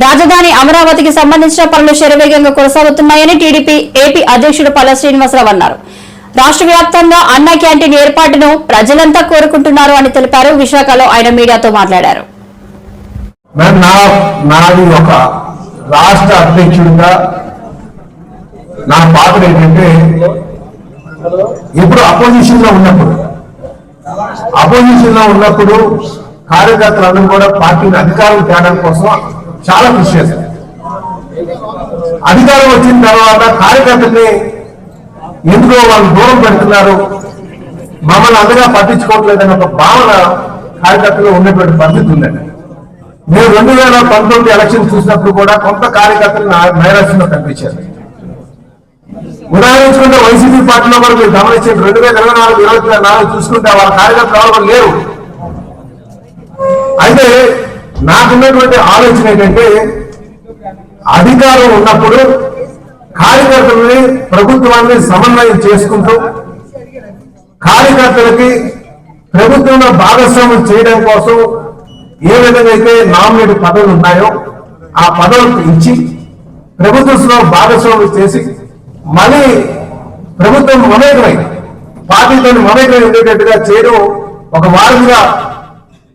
రాజధాని అమరావతికి సంబంధించిన పనులు శరవేగంగా కొనసాగుతున్నాయని టీడీపీ ఏపీ అధ్యక్షుడు పల్ల శ్రీనివాసరావు అన్నారు. రాష్ట్ర వ్యాప్తంగా అన్న క్యాంటీన్ ఏర్పాటును ప్రజలంతా కోరుకుంటున్నారు అని తెలిపారు. విశాఖలో ఆయన మీడియాతో మాట్లాడారు. నాది ఒక రాష్ట్ర అధ్యక్షుడిగా నా పాత్ర ఏంటంటే ఇప్పుడు అపోజిషన్లో ఉన్నప్పుడు అపోజిషన్లో ఉన్నప్పుడు కార్యకర్తలందరూ కూడా పార్టీని అధికారం తేడం కోసం చాలా కృషి చేశారు. అధికారం వచ్చిన తర్వాత కార్యకర్తల్ని ఎందుకో వాళ్ళు దూరం పెడుతున్నారు. మమ్మల్ని అంతగా పట్టించుకోవట్లేదనే ఒక భావన కార్యకర్తలు ఉండేటువంటి పరిస్థితి ఉందండి. మేము రెండు వేల పంతొమ్మిది ఎలక్షన్ చూసినప్పుడు కూడా కొంత కార్యకర్తలు నైరాశ్యంలో కనిపించారు. ఉదాహరించుకుంటే వైసీపీ పార్టీలో కూడా మీరు గమనించిన రెండు వేల ఇరవై నాలుగు ఇరవై నాలుగు చూసుకుంటే వాళ్ళ కార్యకర్తలు ఎవరు లేరు. అయితే నాకున్నటువంటి ఆలోచన ఏంటంటే అధికారం ఉన్నప్పుడు కార్యకర్తలని ప్రభుత్వాన్ని సమన్వయం చేసుకుంటూ కార్యకర్తలకి ప్రభుత్వంలో భాగస్వామ్యం చేయడం కోసం ఏ విధంగా అయితే నామినేట్ పదవులు ఉన్నాయో ఆ పదవులు ఇచ్చి ప్రభుత్వంలో భాగస్వామ్యం చేసి మళ్ళీ ప్రభుత్వం మమేకమై పార్టీతో మమేకమై ఉండేటట్టుగా చేయడం ఒక వారంగా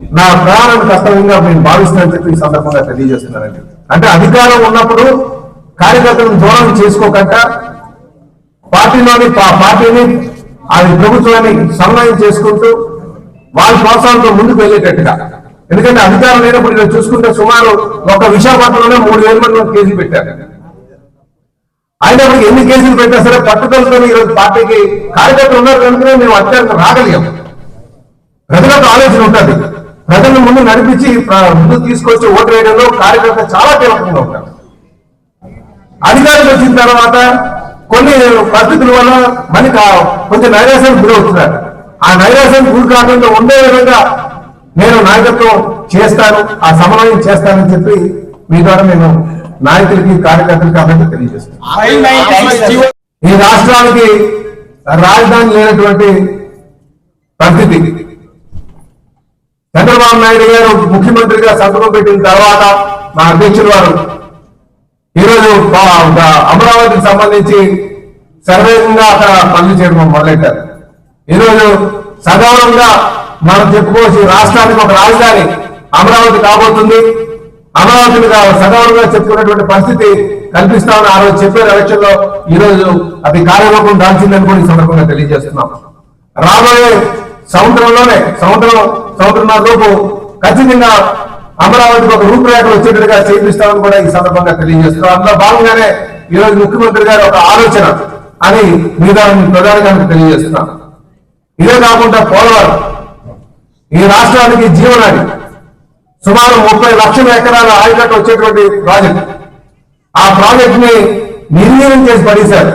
నా ప్రాణం కష్టంగా మేము భావిస్తానని చెప్పి ఈ సందర్భంగా తెలియజేస్తున్నానండి. అంటే అధికారం ఉన్నప్పుడు కార్యకర్తలను దూరం చేసుకోకుండా పార్టీలోని పా- పార్టీని అది ప్రభుత్వాన్ని సమన్వయం చేసుకుంటూ వాళ్ళ ప్రోత్సాహంతో ముందుకు వెళ్ళేటట్టుగా. ఎందుకంటే అధికారం లేనప్పుడు ఇలా చూసుకుంటే సుమారు ఒక విశాఖపట్నంలోనే మూడు వేల మంది కేసులు పెట్టారు. అయినప్పుడు ఎన్ని కేసులు పెట్టా సరే పట్టుదలతో ఈరోజు పార్టీకి కార్యకర్తలు ఉన్నారు కనుకనే మేము అత్యంత రాగలిగాం. ప్రజలకు ఆలోచన ఉంటుంది. ప్రజలను ముందు నడిపించి ముందుకు తీసుకొచ్చి ఓటు వేయడంలో కార్యకర్త చాలా కీలకంగా ఉంటారు. అధికారులు వచ్చిన తర్వాత కొన్ని పరిస్థితుల వల్ల మనకి కొంచెం నైరాశ్యానికి గురవుతున్నారు ఆ నైరాశ్యానికి గురి కాకుండా ఉండే విధంగా నేను నాయకత్వం చేస్తాను ఆ సమన్వయం చేస్తానని చెప్పి మీ ద్వారా నేను నాయకులకి కార్యకర్తలకి అందరికీ తెలియజేస్తాను ఈ రాష్ట్రానికి రాజధాని లేనటువంటి పరిస్థితి చంద్రబాబు నాయుడు గారు ముఖ్యమంత్రిగా సంతకం పెట్టిన తర్వాత మా అధ్యక్షులు వారు ఈరోజు అమరావతికి సంబంధించి సర్వేగంగా అక్కడ పనులు చేయడం మొదలెట్టారు. ఈరోజు సగౌరవంగా మనం చెప్పుకోవచ్చు రాష్ట్రానికి ఒక రాజధాని అమరావతి కాబోతుంది. అమరావతిని సగౌరవంగా చెప్పుకున్నటువంటి పరిస్థితి కల్పిస్తామని ఆ రోజు చెప్పారు ఎలక్షన్లో ఈ రోజు అది కార్యరూపం దాల్చిందని కూడా ఈ సందర్భంగా తెలియజేస్తున్నాం. రాబోయే సంవత్సరంలోనే సంవత్సరం సంవత్సరం లోపు ఖచ్చితంగా అమరావతికి ఒక రూపురేఖలు వచ్చేటట్టుగా చేపిస్తామని కూడా ఈ సందర్భంగా తెలియజేస్తున్నాం అందులో భాగంగానే ఈ రోజు ముఖ్యమంత్రి గారి ఒక ఆలోచన అని మీద ప్రధానంగా తెలియజేస్తున్నాం ఇదే కాకుండా పోలవరం. ఈ రాష్ట్రానికి జీవనాడి సుమారు ముప్పై లక్షల ఎకరాల ఆయకట్టు వచ్చేటువంటి ప్రాజెక్ట్. ఆ ప్రాజెక్ట్ని నిర్వీర్యం చేసి పడేశారు.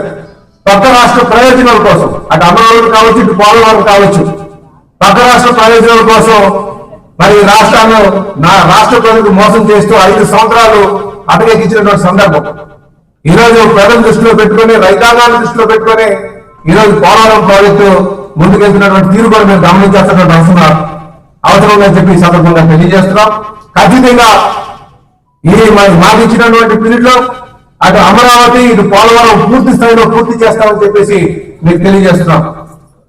పక్క రాష్ట్ర ప్రయోజనాల కోసం. అటు అమరావతి కావచ్చు ఇటు పోలవరం కావచ్చు. పక్క రాష్ట్ర ప్రయోజనాల కోసం మరి రాష్ట్రాలు నా రాష్ట్ర ప్రజలకు మోసం చేస్తూ ఐదు సంవత్సరాలు అటకెక్కించినటువంటి సందర్భం. ఈరోజు ప్రజల దృష్టిలో పెట్టుకొని రైతాంగాన్ని దృష్టిలో పెట్టుకొని ఈ రోజు పోలవరం ప్రాజెక్టు ముందుకెళ్తున్నటువంటి తీరు కూడా మేము గమనించాల్సినటువంటి అవసరం అవసరం ఉందని చెప్పి సందర్భంగా తెలియజేస్తున్నాం. ఖచ్చితంగా ఈ మరి మాకు ఇచ్చినటువంటి పీరియడ్లో అటు అమరావతి ఇటు పోలవరం పూర్తి స్థాయిలో పూర్తి చేస్తామని చెప్పేసి మీకు తెలియజేస్తున్నాం.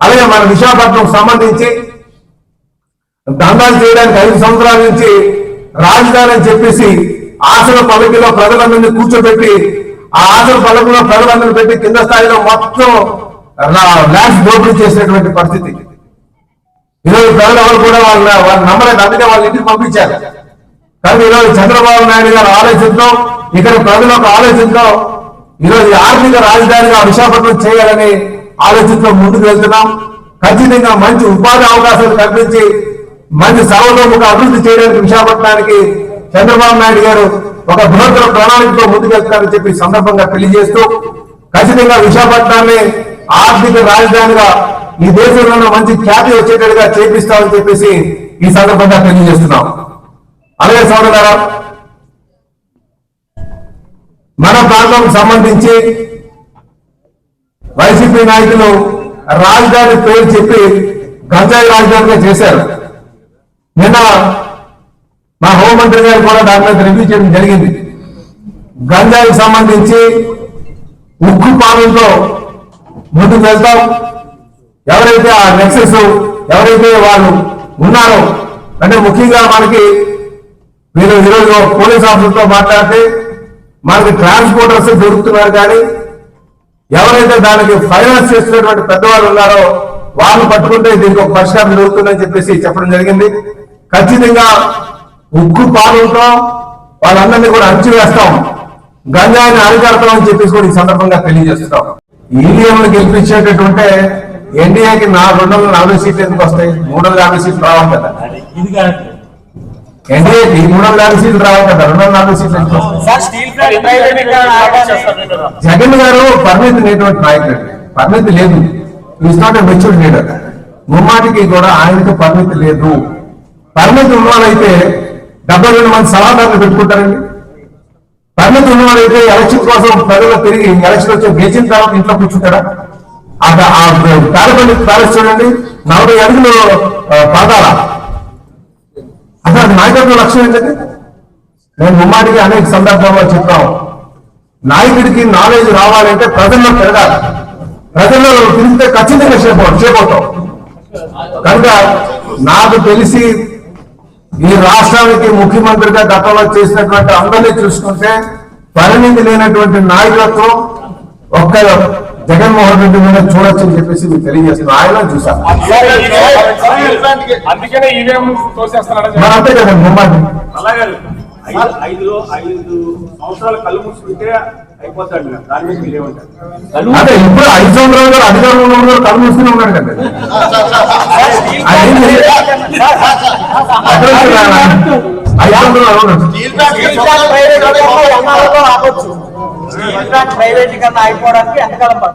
అలాగే మన విశాఖపట్నం సంబంధించి దందాలు చేయడానికి ఐదు సంవత్సరాల నుంచి రాజధాని అని చెప్పేసి ఆసన పలకిలో ప్రజలందరినీ కూర్చోబెట్టి ఆ ఆసన పలకలో ప్రజలందరినీ పెట్టి కింద స్థాయిలో మొత్తం ల్యాండ్స్ దోపిడీ చేసినటువంటి పరిస్థితి. ఈరోజు ప్రజలు ఎవరు కూడా వాళ్ళ వాళ్ళు నమ్మలేదు. అందుకే వాళ్ళ ఇంటికి పంపించారు. కానీ ఈరోజు చంద్రబాబు నాయుడు గారు ఆలోచనతో ఇక్కడ ప్రజలకు ఆలోచించడం ఆలోచనతో ఈరోజు ఆర్థిక రాజధానిగా విశాఖపట్నం చేయాలని ఆలోచనతో ముందుకు వెళ్తున్నాం. ఖచ్చితంగా మంచి ఉపాధి అవకాశాలు కల్పించి మంచి సర్వతోముఖ అభివృద్ధి చేయడానికి విశాఖపట్నానికి చంద్రబాబు నాయుడు గారు ఒక బృహత్తర ప్రణాళికతో ముందుకు వెళ్తారని చెప్పి సందర్భంగా తెలియజేస్తూ ఖచ్చితంగా విశాఖపట్నాన్ని ఆర్థిక రాజధానిగా ఈ దేశంలో మంచి ఖ్యాతి వచ్చేటట్టుగా చేపిస్తామని చెప్పేసి ఈ సందర్భంగా తెలియజేస్తున్నాం. అలాగే సోదర మన ప్రాంతం సంబంధించి వైసీపీ నాయకులు రాజధాని పేరు చెప్పి గంజాయి రాజధానిగా చేశారు. నిన్న మా హోంమంత్రి గారు కూడా దాని మీద రివ్యూ చేయడం జరిగింది. గంజాయికి సంబంధించి ఉక్కు పాలనతో ముందుకు వెళ్తాం. ఎవరైతే ఆ నెక్సెస్ ఎవరైతే వాళ్ళు ఉన్నారో అంటే ముఖ్యంగా మనకి మీరు ఈరోజు పోలీస్ ఆఫీసర్తో మాట్లాడితే మనకి ట్రాన్స్పోర్టర్స్ దొరుకుతున్నారు కానీ ఎవరైతే దానికి ఫైనాన్స్ చేస్తున్నటువంటి పెద్దవాళ్ళు ఉన్నారో వాళ్ళు పట్టుకుంటే దీనికి ఒక పరిష్కారం దొరుకుతుందని చెప్పేసి చెప్పడం జరిగింది. ఖచ్చితంగా ఉక్కు పాలనతో వాళ్ళందరినీ కూడా అణచివేస్తాం గంజాయిని అరికడతామని చెప్పేసి కూడా ఈ సందర్భంగా తెలియజేస్తున్నాం. ఈవీఎంలు గెలిపించేటటువంటి ఎన్డీఏకి నా రెండు వందల నలభై సీట్లు ఎందుకు వస్తాయి? మూడు వందల యాభై సీట్లు రావాలి కదా. ఎన్డీఏకి మూడు వందల యాభై సీట్లు రావాలి కదా. రెండు వందల నలభై సీట్లు ఎందుకు వస్తాయి సార్ స్టీల్ ప్లాంట్ ప్రైవేటీకరణ ఆగానే జగన్ గారు పరిమితి లేనటువంటి నాయకుడు. పరిమితి లేదు. Is not a matured leader ముమ్మాటికి కూడా ఆయనకు పరిమితి లేదు. పరిమితి ఉన్నవాళ్ళైతే డెబ్బై రెండు మంది సలహాదారులు పెట్టుకుంటారండి. పరిమితి ఉన్నవాళ్ళైతే ఎలక్షన్ కోసం ప్రజలు తిరిగి ఎలక్షన్ వచ్చి గెలిచిన తర్వాత ఇంట్లో కూర్చుంటారా? ఆ ఆ తాడపల్లి ప్యాలెస్ చూడండి. నలభై అడుగులు పాదాల అసలు నాయకత్వ లక్ష్యం ఏంటంటే నేను ముమ్మాటికి అనేక సందర్భాల్లో చెప్పాం నాయకుడికి నాలెడ్జ్ రావాలంటే ప్రజల్లో పెరగాలి ప్రజల్లో తిరిగితే ఖచ్చితంగా చేపో చేపోతాం కనుక నాకు తెలిసి ఈ రాష్ట్రానికి ముఖ్యమంత్రిగా గతంలో చేసినటువంటి అందరినీ చూసుకుంటే పరిణితి లేనటువంటి నాయకత్వం ఒక్క జగన్మోహన్ రెడ్డి మీద చూడొచ్చని చెప్పేసి మీకు తెలియజేస్తున్నాను ఆయన చూసాను అందుకనే ఈవీఎం తోసేస్తున్నాడు. ఐదు సంవత్సరాలు కళ్ళు మూసుకుంటే అయిపోతాడు. దాని మీద మీరు ఏమంటారు ఇప్పుడు ఐదు సంవత్సరాలు కూడా అధికారంలో ఉన్నాడు కళ్ళు మూసుకుని ఉన్నాడు ప్రైవేటీకరణ అయిపోవడానికి ఎంతకాలం పడుతుంది?